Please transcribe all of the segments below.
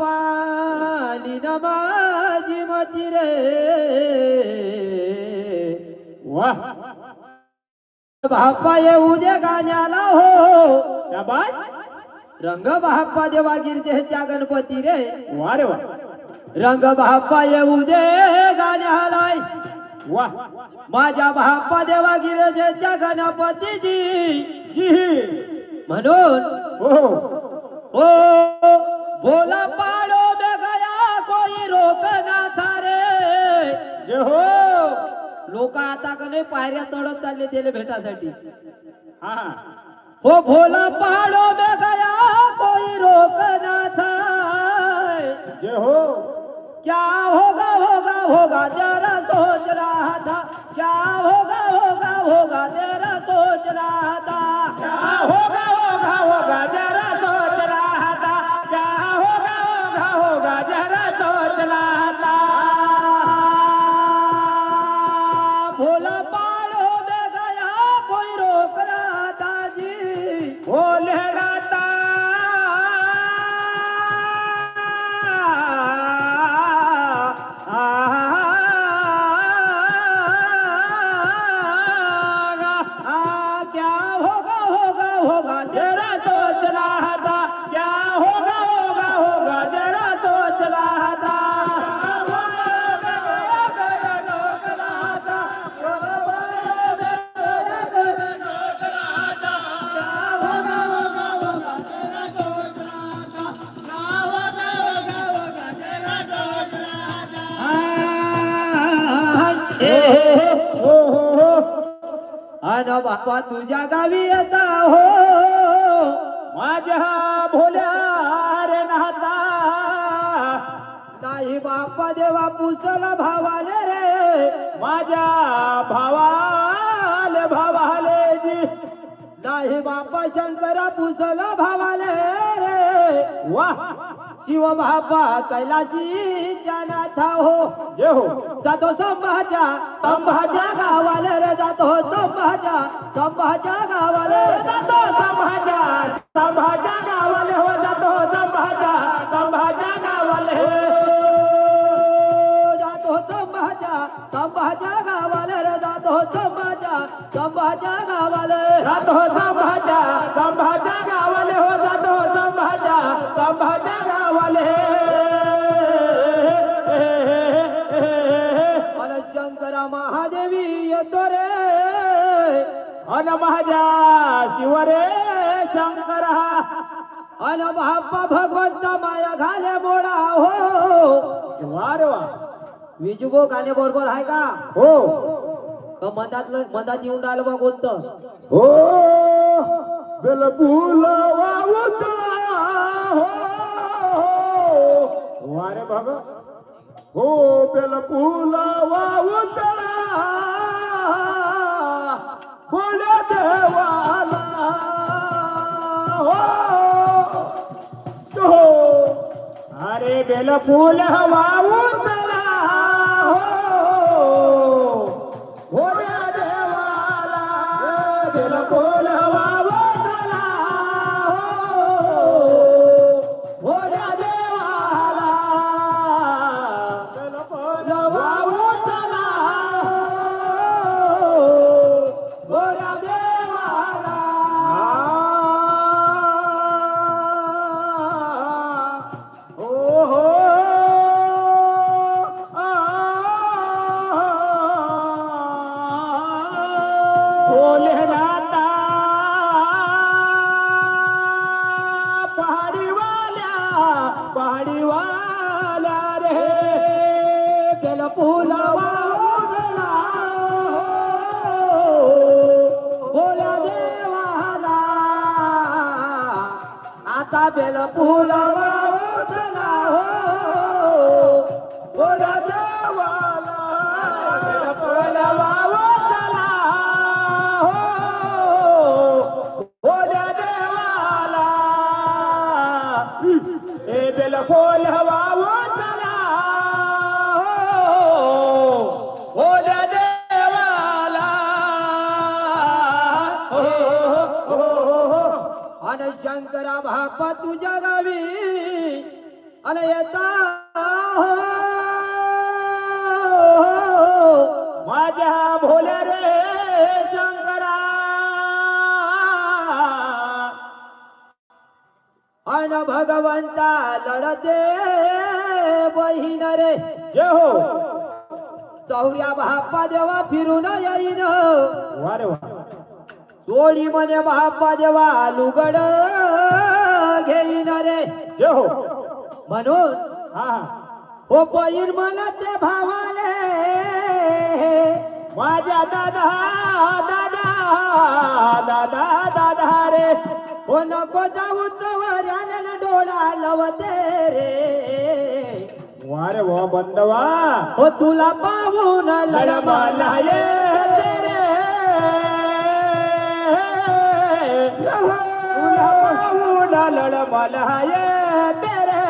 माझी मती रे वा बाप्पा येऊ दे गाण्याला हो। शाबास रंग बाप्पा देवागिरजेच्या गणपती रे। वा रे वा रंग बाप्पा येऊ दे गाण्याला वा माझ्या बाप्पा देवागिरजेच्या गणपतीची। जी म्हणून हो ओ बोला पाडो में गया कोई रोक ना था रे जे हो लोक आता का नाही पायऱ्या चढत चालले त्याला भेटासाठी? हा. हो भोला पहाड़ो में गया कोई रोक ना था जे हो. क्या होगा होगा होगा जरा सोच बापा तुझ्या गावी येता हो. माझ्या भोल्या रे नाता. नाही बापा देवा पुसला भावाले रे. माझ्या भावाले भावाले जी. नाही बापा शंकरा पुसला भावाले रे. वा शिव बापा कैलासी नाथा हो जे हो। जातो संभाच्या संभाच्या गावाले रे जातो संभाच्या संभाच्या गावाले जातो संभाजा संभाजा गावाले हो जातो संभाजा संभाजा गावाले जातो संभाच्या संभाच्या गावाले रे जातो संभाच्या संभाच्या गावाले। जातो संभाजा संभाजा गावाले हो जातो संभाजा संभाजा गावाले। येतो रे. अन माझ्या शिवरे शंकर. अन बाप्पा भगवंत माया घाले मोडा हो. वा रे वा. विजुगो गाणे बरोबर आहे का? हो. का मधात मधात येऊन राहिलं बा कोणतं? हो. बेलपूल वावता. हो. वा रे बाबा. हो बेलपूल वावता. बोल्या देवाला हो हो अरे बेलफूल वावता हो आता आणि शंकरा बाप्पा तुझ्या गावी अन येता. हो माझ्या भोल्या रे शंकरा. अन भगवंता लढते बहीण रे. जय हो. चौऱ्या बाप्पा देवा फिरून येईन. वा रे वा. चोळी म्हणे बाप्पा देवा लुगड घेईन रे हो. म्हणून हा. हा बहीण म्हणते भावाले. माझ्या दादा दादा दादा दादा रे. हो नको जाऊ चवऱ्याला डोळा लवते रे. वा रे वा बंदवा. हो तुला पाहून लढमाला रे. तुला पाहून लढमाला ये तेरे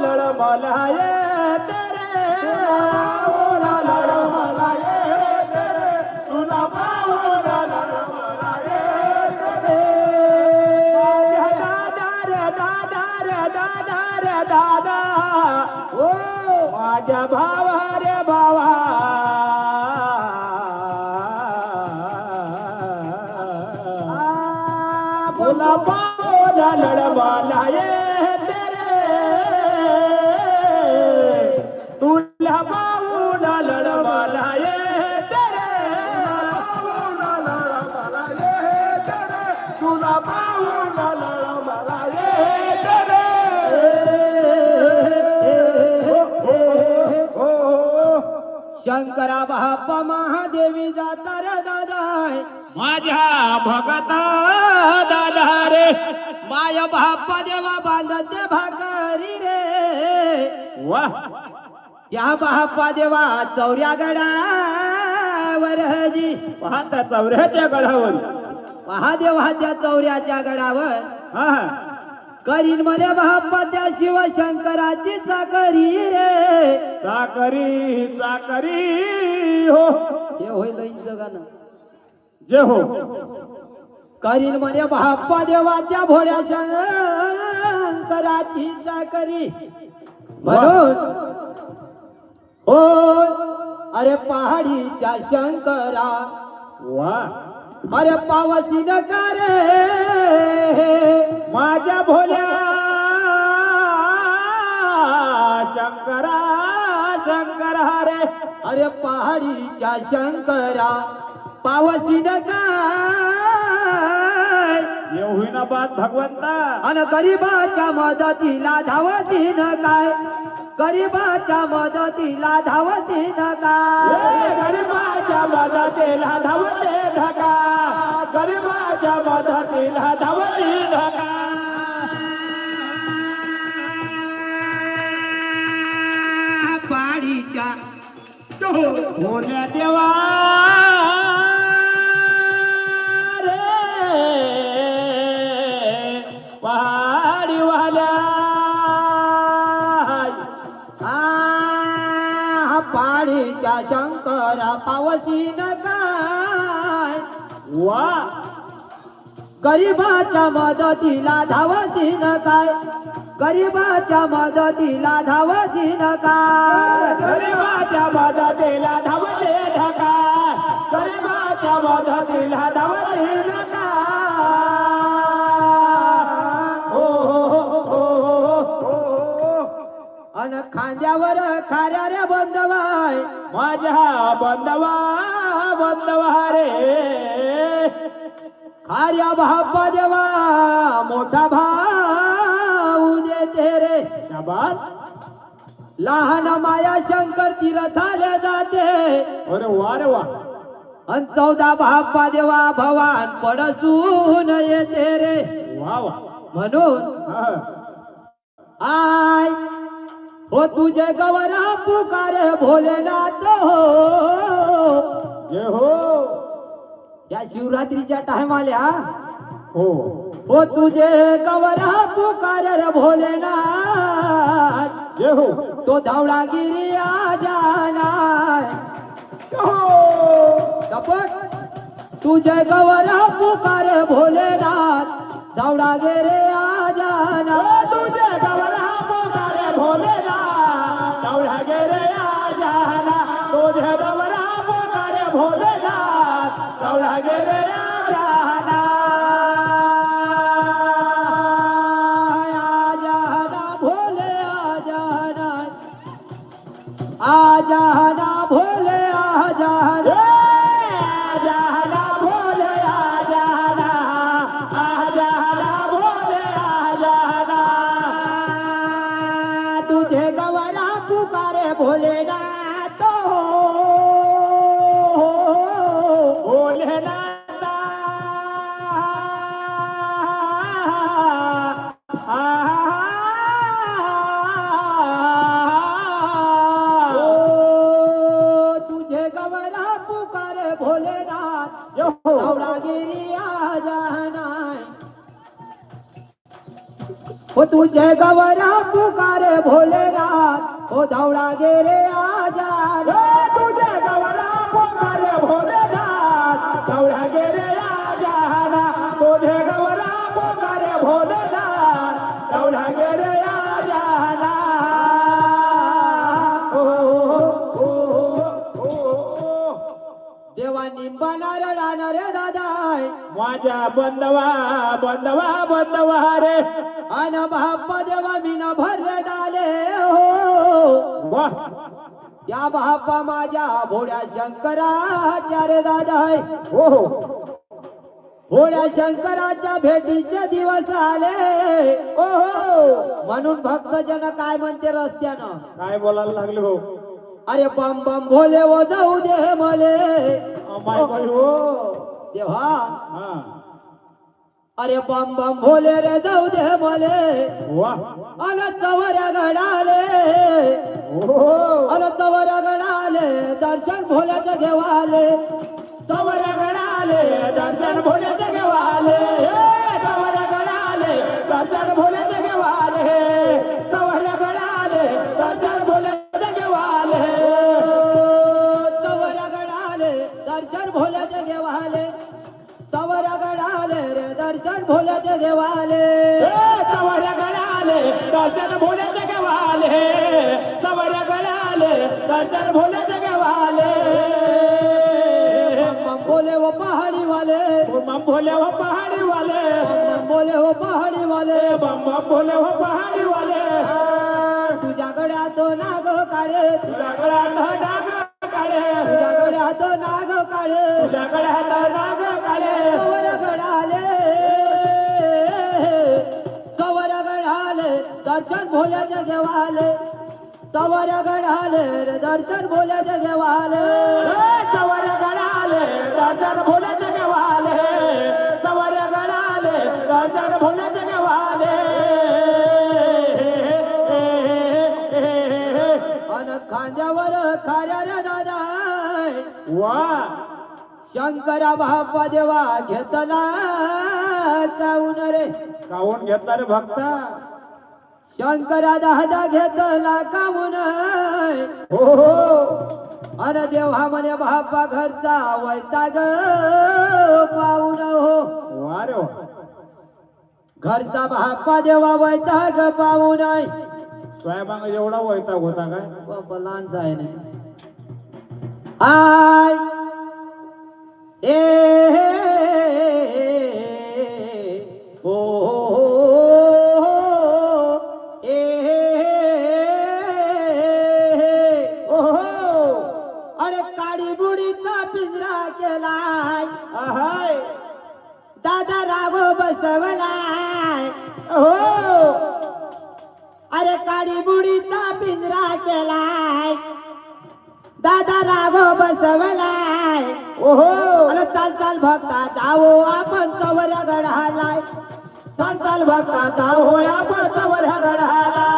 पाहून लढवाला येते दादा माझ्या भगता दादा रे माय बाप्पा देवा बांधते भाकरी रे. वा. त्या बाप्पा देवा चौऱ्या गडावर हजी. पाहता चौऱ्याच्या गडावर. महादेवा त्या चौऱ्याच्या गडावर. हा. करीन म्हणे बाप्पा त्या शिवशंकराची चाकरी रे. चाकरी चाकरी हो. हे होईल गाणं जे हो. करीन म्हणे बाप्पा देवा त्या भोळ्या शंकराची चाकरी. म्हणून हो अरे पहाडीच्या शंकरा. वा अरे पावसी नका रे. भोल्या शंकरा शंकरा रे अरे पहाडीच्या शंकरा पावसी नका येऊ ना बात भगवंता. अन गरीबाच्या मदतीला धावती न काय? गरीबाच्या मदतीला धावती न काय? गरिबाच्या मदतीला धावते ढका गरिबाच्या मदतीला धावते ढका भोल्या देवा पाडीच्या शंकरा पावसी न वा. गरीबाच्या मदतीला धावती नका गरीबाच्या मदतीला धावती न काय गरिबाच्या मदतीला धावते ढका गरिबाच्या मदतीला धावते ढका हो हो हो हो हो अन खांद्यावर खाऱ्या रे बंधवाय माझ्या बंधवा बंधवा रे. खाऱ्या बाप्पा देवा मोठा रे शाबास लहान माया शंकर तीर्थाले जाते. अरे वा रे वा. अन चौदा बाप्पा देवा भवान पडसून येते रे. वा वा. म्हणून. आय हो तुझे गवरा पुकारे भोलेनाथ हो. जय हो. या शिवरात्रीच्या टायमाल्या हो. हो तुझे गवरा पुकारे रे भोलेनाथ. हो. तो धावडागिरी आ जाणार हो तुझे गवरा पुकारे भोलेनाथ. धावडागिरी आ जाणार तुझे गवरा पोकारे भोलेना दौड़ा गेरे आजाना तुझे गवरा पोकारे भोलेना दौड़ा गेरे आजाना हो तुझे गवरा पुकारे भोलेनाथ हो दौडा गेरे आजाना तुझे गवरा पोकारे भोलेनाथ दौड़ा गेरे आजाना तुझे गवरा पोकारे भोलेनाथ दौड़ा गेरे आजाना ओ ओ ओ ओ देवा निंबाना रडाना रे दादाय. माझ्या बंदवा बंदवा बंदवा रे. अन बाप्पा देवा मीना भरले डाले हो. वाह या बाप्पा माझ्या भोड्या शंकराच्या रे दादाय हो हो. भोड्या शंकराच्या भेटीचे दिवस आले. ओ हो. म्हणून भक्तजन काय म्हणते रस्त्यानं? काय बोलायला लागले हो? अरे बम बम भोले वो जाऊ दे मले. माय बाई हो. देवा. हा. अरे बम बम भोले रे जाऊ दे मले. अन चवऱ्या घडाले हो अन चवऱ्या घडाले दर्शन भोल्याचं घेवाले. सवर गडाले दर्शन भोल्याचे घेवाले. भोल्याचं घेवाले सवर गडाले दर्शन भोल्याचे घेवाले सवर गडाले दर्शन भोल्याचे बम भोले वो पहाडी वाले बम भोले हो पहाड़ी वाले भोले वो पहाडी वाले बम भोले हो पहाड़ी वाले तुझ्या गड्यात नाग काढे तुझ्याकडे आता डाग काढे तुझ्या गड्यात नाग तुझ्याकडे आता डाग काढे कवर गडाले. दर्शन भोल्याचे घेवाले कवर गडाले रे दर्शन भोल्याचे घेवाले सवर गडाले दर्शन भोल्याचे घेवाले सवर गडाले दर्शन भोल्याचे घेवाले अन खांद्यावर खाऱ्या रे दादा. वा. शंकरा बाप्पा देवा घेतला. जाऊन रे? काऊन घेतला रे भक्ता? शंकरा दादा घेतला काऊन हो हो. अन देवा म्हणे बाप्पा घरचा वैताग पाहून हो. वा रे वा. घरचा बाप्पा देवा वैताग पाहू नाही स्वयंपाक एवढा वैताग होता काय? बाप्पा लहानचा आहे. ना आय. ए बसवलाय हो. अरे काळी बुडीचा पिंजरा केलाय. दादा राघो बसवलाय. ओहो. अरे चाल चाल भक्ता जाओ आपण चवऱ्या गडालाय संताल भक्ताचा होया बसवर गडाला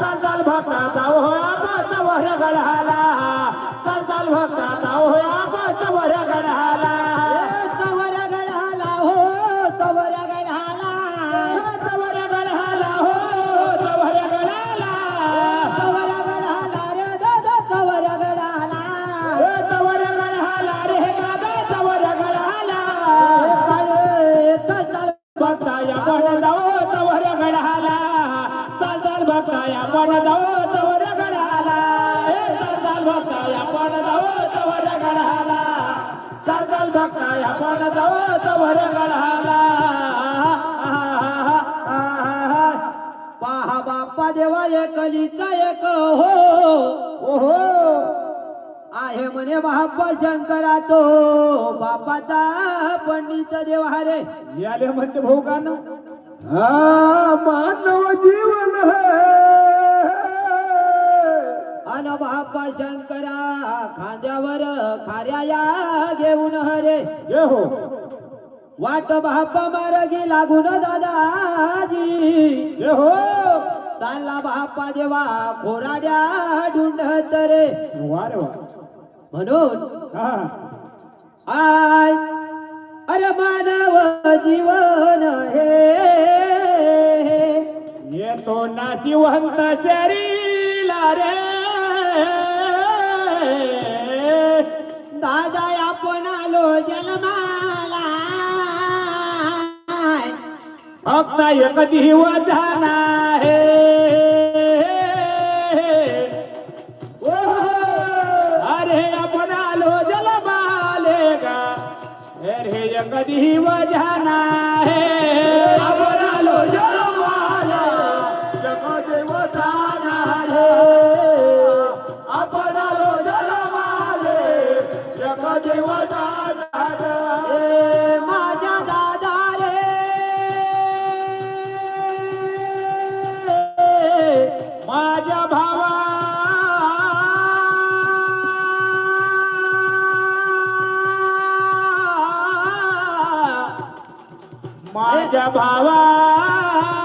संताल भक्ताचा होया बसवर गडाला संताल भक्ताचा होया बसवर गडाला पण जाओ तवर गडाला पहा बाप्पा देवा एकलीचा एक हो. ओहो. आहे म्हणे बाप्पा शंकरा तो बापाचा पंडित देवा रे याले म्हणते भाऊ गाणं हा मानव जीवन बाप्पा शंकरा खांद्यावर खाऱ्या या घेऊन हरे. हे हो. वाट बाप्पा मार्गी लागून दादाजी. हे हो. चालला बाप्पा देवा खोराड्या ढुंढत रे. म्हणून आय अरे मानव जीवन हे. येतो ना जिवंत शरीला रे. दादा आपण आलो जन्माला. फक्त एक दिवस आहे. अरे आपण आलो जलमाले गा अरे एक दिवस आहे. माझ्या भावा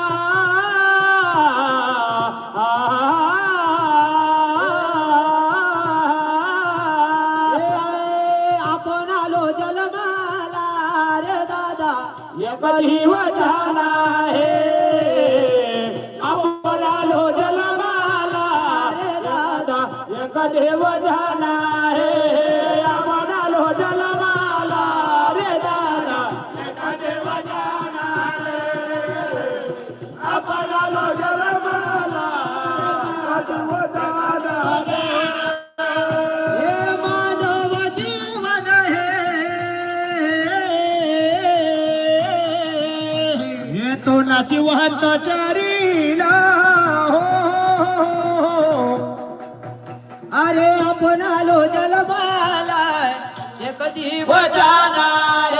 ए, आपण आलो जन्माला रे दादा. एक देव झाला. ना हो अरे आपण आलो जलमाला कधी दिवस जाणार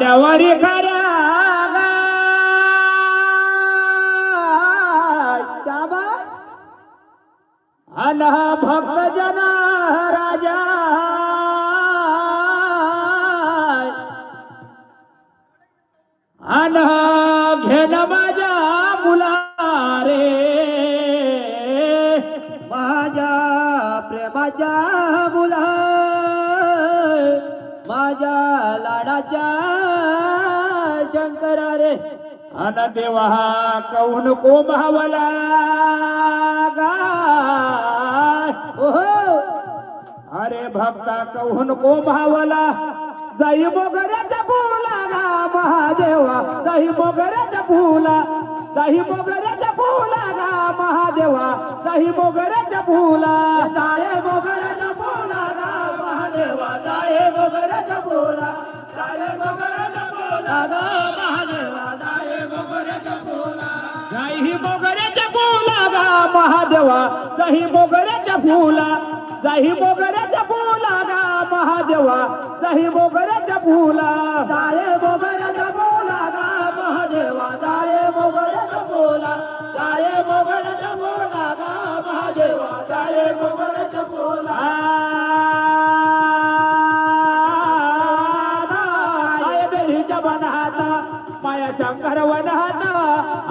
खांद्यावरी खऱ्या शाबास. भक्त जन राजा. अन घेन माझ्या मुला रे माझ्या प्रेमाच्या माझ्या लाडाच्या शंकरा रे अन देवा कौन को महावला ओहो! अरे भक्ता कहून को भावला जाई मोगऱ्याच्या फुला गा महादेवा. जाई मोगऱ्याच्या फुला जाई मोगऱ्याच्या फुला गा महादेवा. जाई मोगऱ्याच्या फुला. महादेवा जाळे मोगऱ्याच्या फुला जाई मोगऱ्याच्या फुला गा महादेवा जाई मोगऱ्याच्या मोगऱ्याच्या फुला जाही मोगऱ्याच्या फुला गा महादेवा जाही मोगऱ्याच्या फुला जाये मोगऱ्याचा बोला गा महादेवा जाये मोगऱ्याचा बोला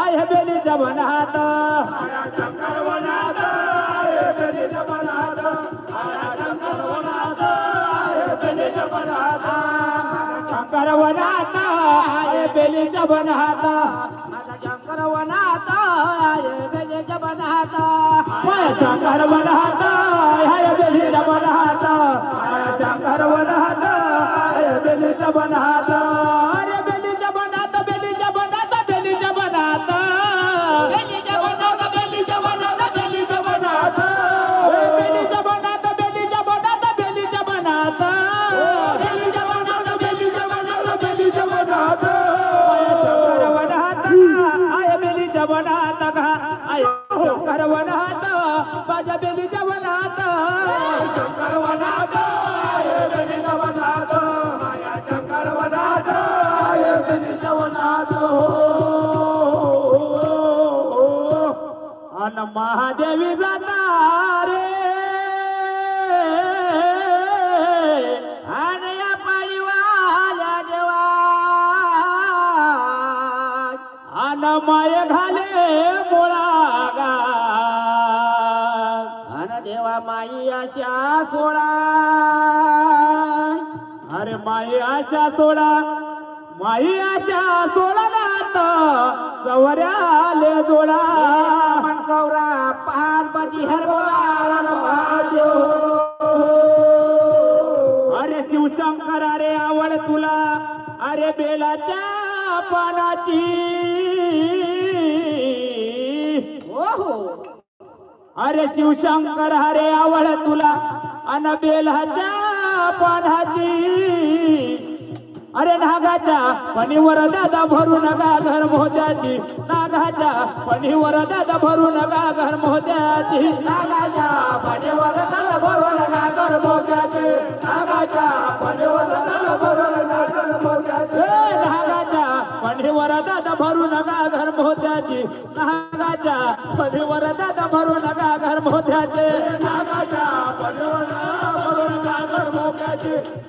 आय बेलीच्या बनाहात आया शंकर वनात आये बेलीच्या आया शंकर वनात आये बेलीच्या वनात शंकर वनात आय बेलीच्या बनाहात माझा शंकर वनात आये बेलीच्या वनात बेलीच्या अन महादेवी जाता रे आणि या पाळीवाल्या देवा अन माय घाले मुळा अन देवा माई अशा सोळा अरे माई आशा सोडा. माई आशा सोडा नात चवऱ्याले जोडा. मनकवरा पार्वती हरवार महादेव. अरे शिवशंकर अरे आवड तुला अरे बेलाच्या पानाची. ओहो. अरे शिवशंकर अरे आवड तुला अन बेलाच्या पानाची. अरे नागाच्या पणीवर दादा भरू नका घर मोत्याची नागाच्या पणीवर दादा भरू नका घर मोत्याची नागाच्या नागाच्या नागाच्या पणीवर दादा भरू नका घर मोत्याची नागाच्या पणीवर दादा भरू नका घर मोत्याचे नागाच्या नागाच्या मोक्याचे ए, भरू नका घर मोत्याची ना भरू नका घर मोत्याची भरून नागर मोक्याची ना भरून नागर मोक्याचे ए, भरू नका घर मोत्याची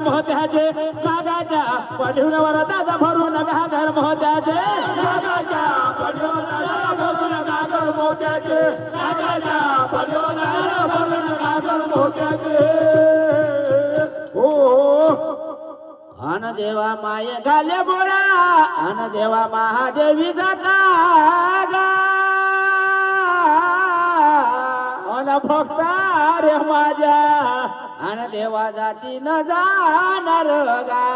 घर मोत्याचे नागाच्या पणीवर दादा भरू नका घर मोत्याचे नागाच्या पाठीवर भरून नागर मोक्याचे नागाच्या पाठीवर भरून नागर हो अन देवा माय गाले बोळा अन देवा महादेवी जाता गा. अन फक्त रे माझ्या. अन देवा जाती न जाणार गाय.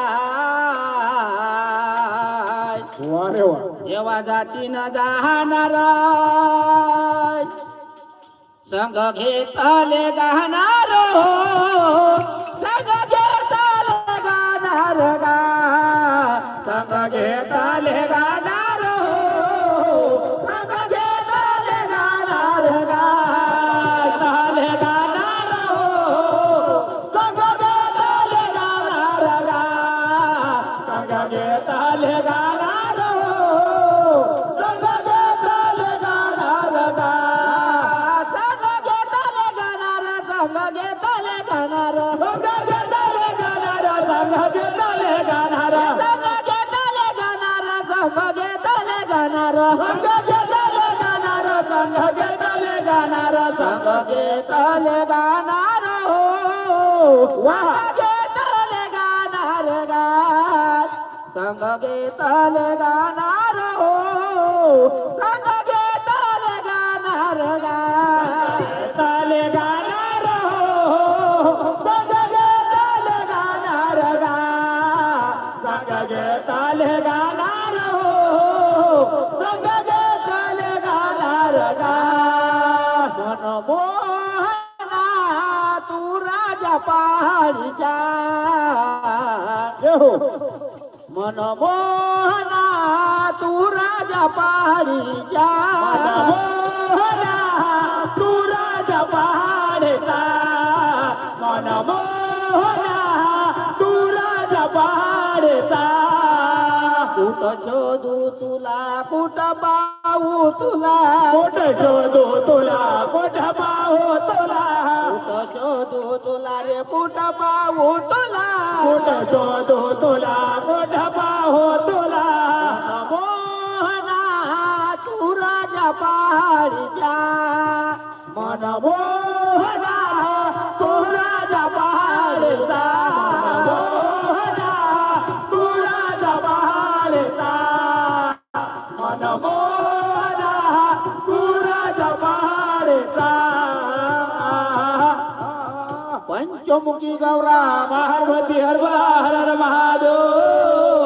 वा रे वा. देवा जाती न जाणार संग घेतले गाणार हो. संग घेतले गाणार गा संग घेतले गाणार घेतले गाणार हो. वा घेतले गाणार गा संग घेतले गाणार हो. मनमोहना तू राजा पहाडीच्या मनमोहना तू राजा पहाडीचा. मनमोहना तू राजा पहाडीचा. कुठं शोधू तुला कुठं पाहू तुला कोट शोधू तुला कोठ पाहो तुला कुठं शोधू तुला रे कुठं पाहू तुला कोट शोधू तुला कोठ पाहो तुला मोहना तू राजा पहाडीच्या मनमोहना तू राजा पहाडेचा मनमोहना पंचमुखी गौरा पार्वती हर हर हर महादेव